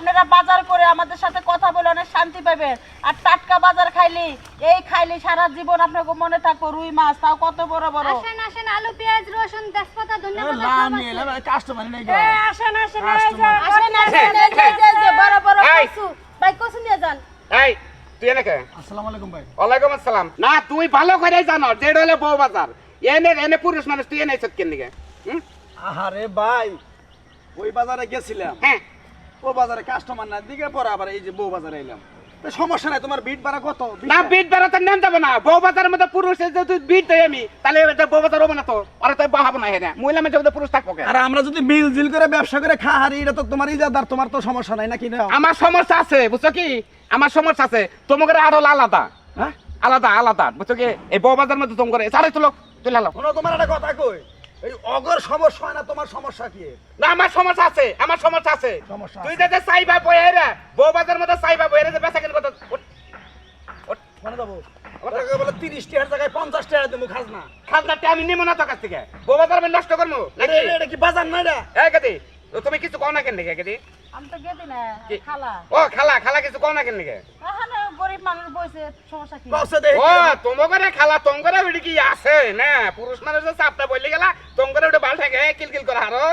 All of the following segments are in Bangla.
আপনারা বাজার করে আমাদের সাথে কথা বলে অনেক শান্তি পাবেন। আর টাটকা বাজার খাইলি এই খাইলি সারা জীবন আপনাকে মনে থাকব রুই মাছ তাও কত বড় বড়। আসেন আসেন আলু পেঁয়াজ রসুন তেজপাতা ধনিয়া পাতা সব আছে। কাস্টমার নেই। আসেন আসেন. আসেন আসেন বড় বড় এই। ভাই কচু নিয়ে যান। এই তুই এনেকে? আসসালামু আলাইকুম ভাই। ওয়ালাইকুম আসসালাম। না তুই ভালো করে জানো এটা হলো বউ বাজার। এনে এনে পুরুষ মানুষ তুই এনে কেন দিকে? আহারে ভাই ওই বাজারে গেছিলাম। হ্যাঁ। ও বাজারে কাস্টমার না দিকে পরে আবার এই যে বউ বাজারে এলাম। সমস্যা নাই তোমার বিট ভাড়া কত? না? বিট বেড়াতে নেন যাবে না। বউ বাজারের মধ্যে পুরুষ তুই বিট দেয় আমি তাহলে এটা বউ বাজার হব না তো? আর তাই বাহাবো না হ্যাঁ মহিলা মেয়ের মধ্যে পুরুষ থাকব আর আমরা যদি মিল জিল করে ব্যবসা করে খাহারি এটা তো তোমার ইজাদার তোমার তো সমস্যা নাই নাকি নাও আমার সমস্যা আছে বুঝছ কি? আমার সমস্যা আছে। তোমাকে আরও আলাদা। হ্যাঁ? আলাদা আলাদা বুঝছ কি? এই বউ বাজার মধ্যে তোমাকে সাড়ে তুলে হালো তোমার একটা কথা কই? এই অগর সমস্যা হয় না তোমার সমস্যা কি? না আমার সমস্যা আছে আমার সমস্যা আছে। সমস্যা তুই। যাতে সাইবা বয়ে রে বউ বাজার মধ্যে সাইবা বয়ে রে বেচা কিনে কথা। মানে যাব বলে তিরিশ টাকার জায়গায় পঞ্চাশ টাকা দেবো খাজনা। খাজনাটা আমি নেব না তোর কাছ থেকে। বউ বাজার আমি নষ্ট করব এটা- কি বাজার না এটা? এই গেদি তুমি কিছু কও না কেন গেদি? আমি তো গেদি না খালা। ও খালা খালা কিছু কও না কেন গরিব মানুষ বসে সমস্যা কি? ও তোমাকে খালা তোমাকে ওটা কি আছে? না পুরুষ মানুষ চাপটা বললে গেলা তোমাকে ওটা বাল থাকে কিলকিল করে হারো।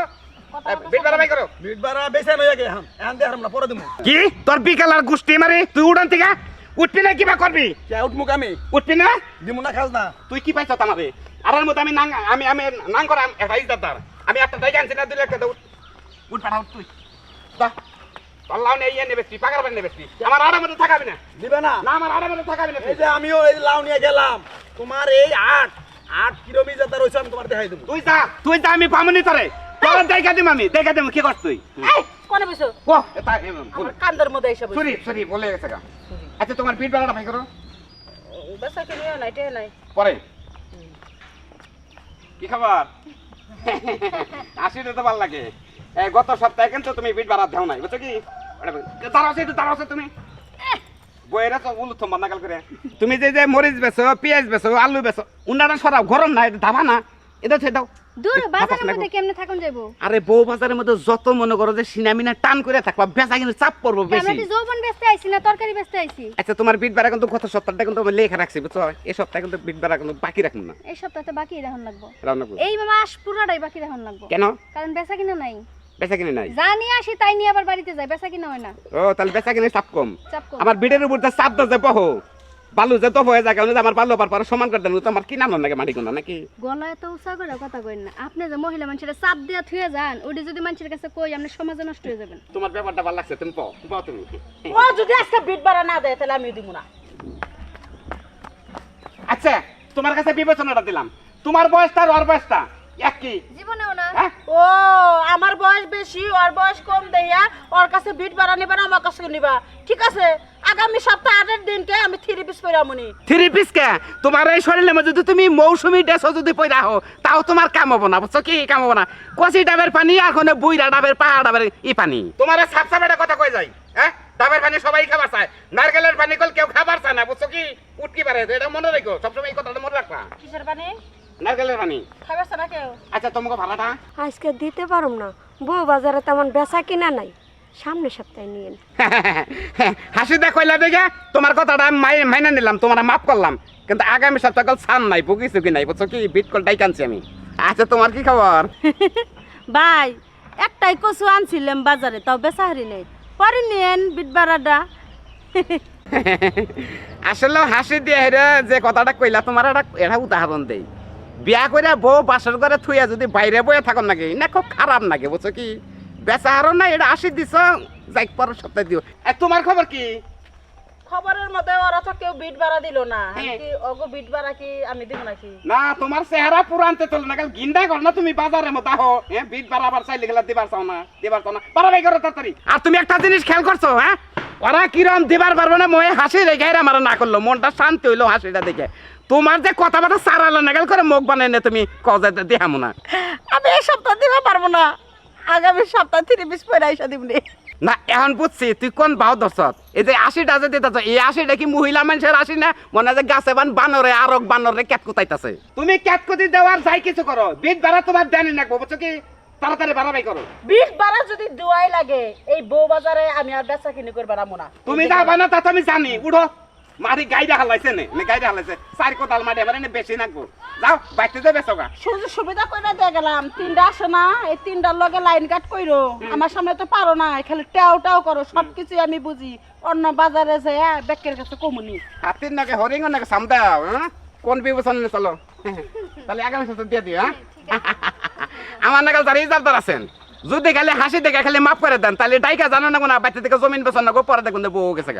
না কি? তোর বিকাল আর গুষ্টি মারি তুই উড়ান থেকে? উঠবি না কিবা করবি? কে উঠমুখ আমি? উঠবি না? দিমু না খাজনা তুই কি পাইছ আমারে আর মধ্যে আমি নাং আমি আমি নাং করা একটা ইজ্জতদার আমি একটা টাকা আনছি না দুই লাখ উঠ। উঠ পাঠা উঠ তুই। দা আল্লাহ নেই ইয়ে নেবে তুই পাকার নেবে তুই আমার আড়ার মধ্যে থাকাবি না? দিবে না। না আমার মধ্যে থাকাবি না এই যে আমিও এই লাউ নিয়ে গেলাম। তোমার এই আট রয়েছে আমি তোমার দেখাই দেবো। তুই যা তুই যা আমি পামনি তোরে। তোর দেখা দিম আমি দেখা দিম কি করছ তুই? কোনে বসো? ও এটা আমার কান্দের মধ্যে এসে সরি সরি বলে গেছে গা। আচ্ছা তোমার পিঠ বেলাটা ভাই করো। বেসা কি নাই নাই। পরে। কি খাবার? আসিতে তো ভালো লাগে। এ, গত সপ্তাহে কিন্তু তুমি পিঠ বাড়া দেও নাই বুঝছ কি? দাঁড়াও একটু দাঁড়াও তুমি। বইয়েরা তো উলু থম্বা নাকাল করে। তুমি যে যে মরিচ বেছো পেঁয়াজ বেছো আলু বেছো উনারা সরাও গরম না এটা ধাবা না। এটা ছে দাও দূর বাজারের মধ্যে কেমনে থাকুন যাইবো? আরে বউ বাজারের মধ্যে যত মনে করো যে সিনামিনা টান করে থাকবা বেচা কিন্তু চাপ পড়ব আমরা বেশি। কি যৌবন বেচতে আইছি না তরকারি বেচতে আইছি। আচ্ছা তোমার বিট বাড়া কিন্তু গত সপ্তাহটা কিন্তু আমি লেখা রাখছি বুঝছ? এই সপ্তাহে কিন্তু বিট বাড়া কিন্তু বাকি রাখব না। এই সপ্তাহে বাকি রাখুন লাগবো। এই মাস পুরাটাই বাকি রাখুন লাগবো। কেন? কারণ বেচা কিনা নাই। বেচা কিনে নাই। নিয়ে আসি তাই নিয়ে আবার বাড়িতে যাই বেচা কিনা হয় না। ও তাহলে বেচা কিনে চাপ কম। চাপ কম। আমার বিটের উপর যে চাপ বহ বালু যে তো হয়ে যায় কারণ আমার বালু আবার পরে সমান করে দেন তো আমার কি নাম নাকি মাটি কোনা নাকি? গলা এত উঁচা করে কথা কইন না। আপনি যে মহিলা মানুষের চাপ দিয়ে থুয়ে যান ওটি যদি মানুষের কাছে কই আপনি সমাজে নষ্ট হয়ে যাবেন। তোমার ব্যাপারটা ভালো লাগছে তুমি পাও পাও তুমি। ও যদি আজকে বিট বাড়া না দেয় তাহলে আমি দিব না। আচ্ছা তোমার কাছে বিবেচনাটা দিলাম। তোমার বয়সটা আর ওর বয়সটা এক কি জীবনেও না ও আমার বয়স বেশি ওর বয়স কম দেয়া ওর কাছে বিট বাড়া নিবা না আমার কাছে নিবা। ঠিক আছে? আগামী সপ্তাহ আটের দিনকে আমি থ্রি পিস পরে আমনি থ্রি পিস কে? তোমার এই শরীরের মধ্যে যদি তুমি মৌসুমি ড্রেসও যদি পইরা হো তাও তোমার কাম হব না বুঝছ কি কাম হব না? কচি ডাবের পানি আর কোনো বুইরা ডাবের পাহাড় ডাবের ই পানি। তোমার সাপ সাপেটা কথা কই যাই হ্যাঁ? ডাবের পানি সবাই খাবার চায় নারকেলের পানি কল কেউ খাবার চায় না বুঝছ কি? উটকি পারে এটা মনে রেখো সবসময় এই কথাটা মনে রাখবা। কিসের পানি? নারকেলের পানি খাবার না কেউ? আচ্ছা তোমাকে ভাড়াটা আজকে দিতে পারুম না। বউ বাজারে তেমন বেচা কিনা নাই। সামনে সপ্তাহে নিয়েন হাসি দা কইলা দেখে তোমার কথাটা মাইনা নিলাম তোমার মাফ করলাম। কিন্তু আগামী সপ্তাহ কাল ছান নাই বুকিছো কি নাই বুঝছ কি? বিট কল কানছি আমি। আচ্ছা তোমার কি খবর? ভাই একটাই কচু আনছিলাম বাজারে তাও বেচাহারি নেই। পরে নিয়েন বিট বাড়াটা আসলে হাসি দিয়ে হেরে যে কথাটা কইলা তোমার একটা এটা উদাহরণ দেই। বিয়া করে বউ বাসর করে থুইয়া যদি বাইরে বয়ে থাকো নাকি? না খুব খারাপ নাকি বুঝছ কি? বেচা হারো না এটা আসি দিছ যাই পরের সপ্তাহে দিও। তোমার খবর কি? খবরের মধ্যে ওরা তো কেউ বিট বাড়া দিল না। হ্যাঁ। কি বিট বাড়া কি আমি দিব নাকি? না তোমার চেহারা পুরানতে চলে না কাল গিন্দা কর না তুমি বাজারের মতো আহো। হ্যাঁ বিট বাড়াবার চাইলে গেলা দিবার চাও না দিবার চাও না। পারো ভাই করো তাড়াতাড়ি? আর তুমি একটা জিনিস খেয়াল করছ হ্যাঁ? ওরা কিরম দিবার পারবে না মই হাসি রেখে আমার না করল মনটা শান্তি হইল হাসিটা দেখে। তোমার যে কথা কথাবার্তা সারালো নাগাল করে মুখ বানাই না তুমি কজে দেখামো না। আমি এই সপ্তাহ দিবা পারব না আগামী সপ্তাহ থ্রি পিস পরে আইসা দিবনি না। এখন বুঝছি তুই কোন ভাও দর্শক এই যে আশিটা যে দিতেছ এই আশিটা কি মহিলা মানুষের আশি না? মনে হয় যে গাছে বান বানরে আরক বানরে ক্যাট কুতাইতাছে। তুমি ক্যাট কুতি দেওয়ার যাই কিছু করো বিট বাড়া তোমার জানি না বুঝছ কি? তাড়াতাড়ি বাড়াবাই করো। বিট বাড়া যদি দুয়াই লাগে এই বউ বাজারে আমি আর বেচা কিনি করবে না তুমি যাবা না তা তো আমি জানি। উঠো। মাটি গাইডে হালাইছে নে নে গাইডে হালাইছে। চার কোতাল মাটি এবার এনে বেশি নাকবো। যাও বাইতে সুবিধা দিয়ে গেলাম। তিনটা আসে না এই তিনটার লগে লাইন কাট কইরো। আমার সামনে তো পারো না খালি টাও টাও করো সবকিছু আমি বুঝি। অন্য বাজারে যে বেকের কাছে কমুনি। হাতির নাকে হরিং নাকে সামদাও হ্যাঁ? কোন বিবেচনা চলো? তাহলে আগামী সপ্তাহ দিয়ে দিও হ্যাঁ? আমার নাকাল তার ইজারদার আছেন, যদি খালি হাসি দেখে খালি মাফ করে দেন, তাহলে ডাইকা জানো না কোনো বাচ্চা থেকে জমিন বেচন না পরে দেখুন বউ গেছে